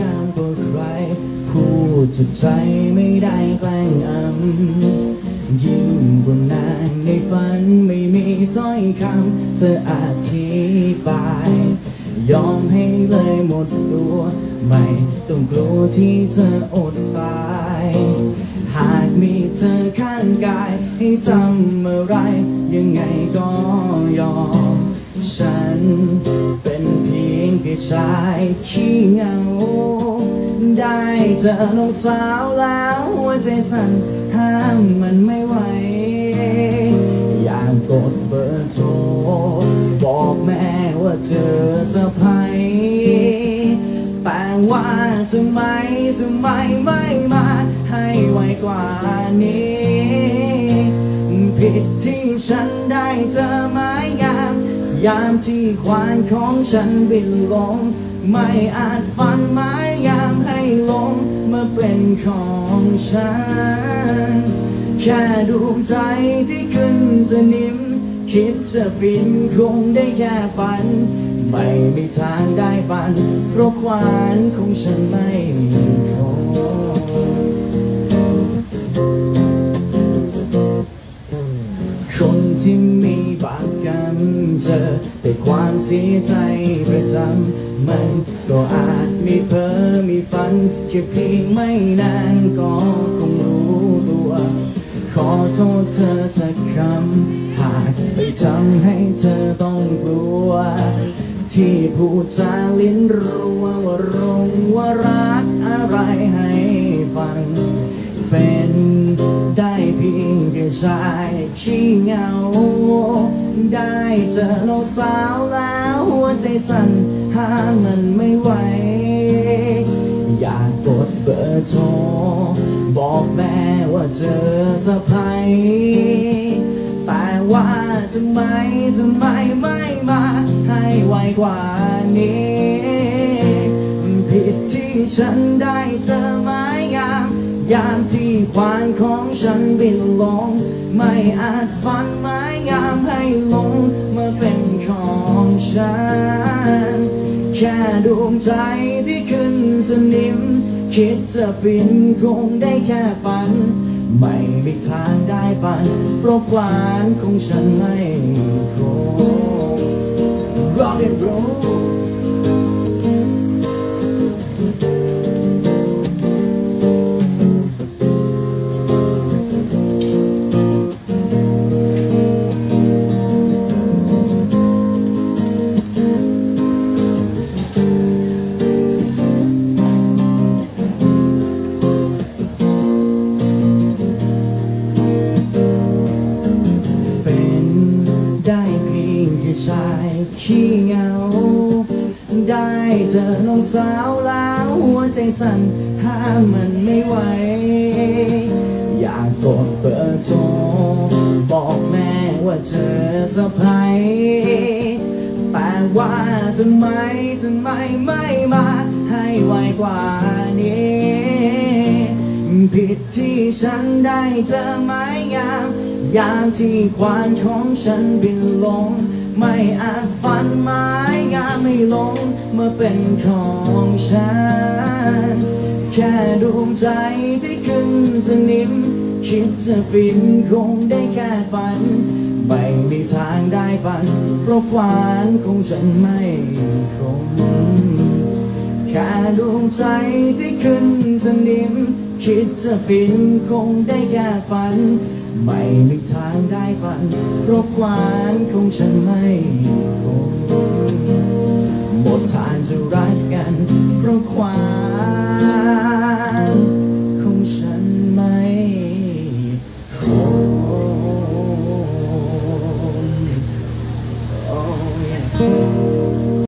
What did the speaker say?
งามกว่าใคร พูดจากใจไม่ได้แกล้งอำยิ่งกว่านางในฝันไม่มีถ้อยคำจะอธิบาย ยอมให้เลยหมดตัว ไม่ต้องกลัวที่จะอดตายหากมีเธอข้างกาย ให้ทำอะไร ยังไงก็ยอม ฉัน เป็นเพียงแค่ชายขี้เหงา ได้เจอน้องสาวแล้วหัวใจสั่นห้ามมันไม่ไหว อยากกดเบอร์โทร บอกแม่ว่าเจอสะพายแต่ว่าทำไมทำไมไม่มาให้ไวกว่านี้ ผิดที่ฉันได้เจอไม้งาม ยามที่ควานของฉันบินลง ไม่อาจฟันไม้งามให้ลงมาเป็นของฉัน แค่ดวงใจที่ขึ้นสนิม คิดจะฟินคงได้แค่ฝัน ไม่มีทางได้ฝัน เพราะควานของฉันไม่คง คนที่มีบาปกรรมเจอแต่ความเสียใจประจำมันก็อาจมีเพ้อมีฝันแค่เพียงไม่นานก็คงรู้ตัว ขอโทษเธอสักคำหากไปทำให้เธอต้องกลัว ที่พูดจาลิ้นรัวว่ารงว่ารักอะไรให้ฟังเป็น ชายขี้เหงา ได้เจอน้องสาวแล้วหัวใจสั่นห้ามมันไม่ไหว อยากกดเบอร์โทรบอกแม่ว่าเจอสะพายแต่ว่าทำไมทำไมไม่มาให้ไวกว่านี้ ผิดที่ฉันได้เจอ ที่ควานของฉันบินลง ไม่อาจฟันไม้งามให้ลงเมาเป็นของฉัน แค่ดวงใจที่ขึ้นสนิม คิดจะฟินคงได้แค่ฝัน ไม่มีทางได้ฝันเพราะควานของฉันไม่คง Rock and roll เหงา ได้เจอน้องสาวแล้วหัวใจสั่นห้ามมันไม่ไหว อยากกดเบอร์โทรบอกแม่ว่าเจอสะพายแต่ว่าทำไมทำไมไม่มาให้ไวกว่านี้ผิดที่ฉันได้เจอไม้งามยามที่ควานของฉันบินลง ไม่อาจฟันไม้งามไม่ลงเมื่อเป็นของฉัน แค่ดวงใจที่ขึ้นสนิม คิดจะฟินคงได้แค่ฝัน ไม่มีทางได้ฝัน เพราะควานของฉันไม่คงแค่ดวงใจที่ขึ้นสนิม คิดจะฟินคงได้แค่ฝัน ไม่มีทางได้ฝันเพราะควานของฉันไม่คง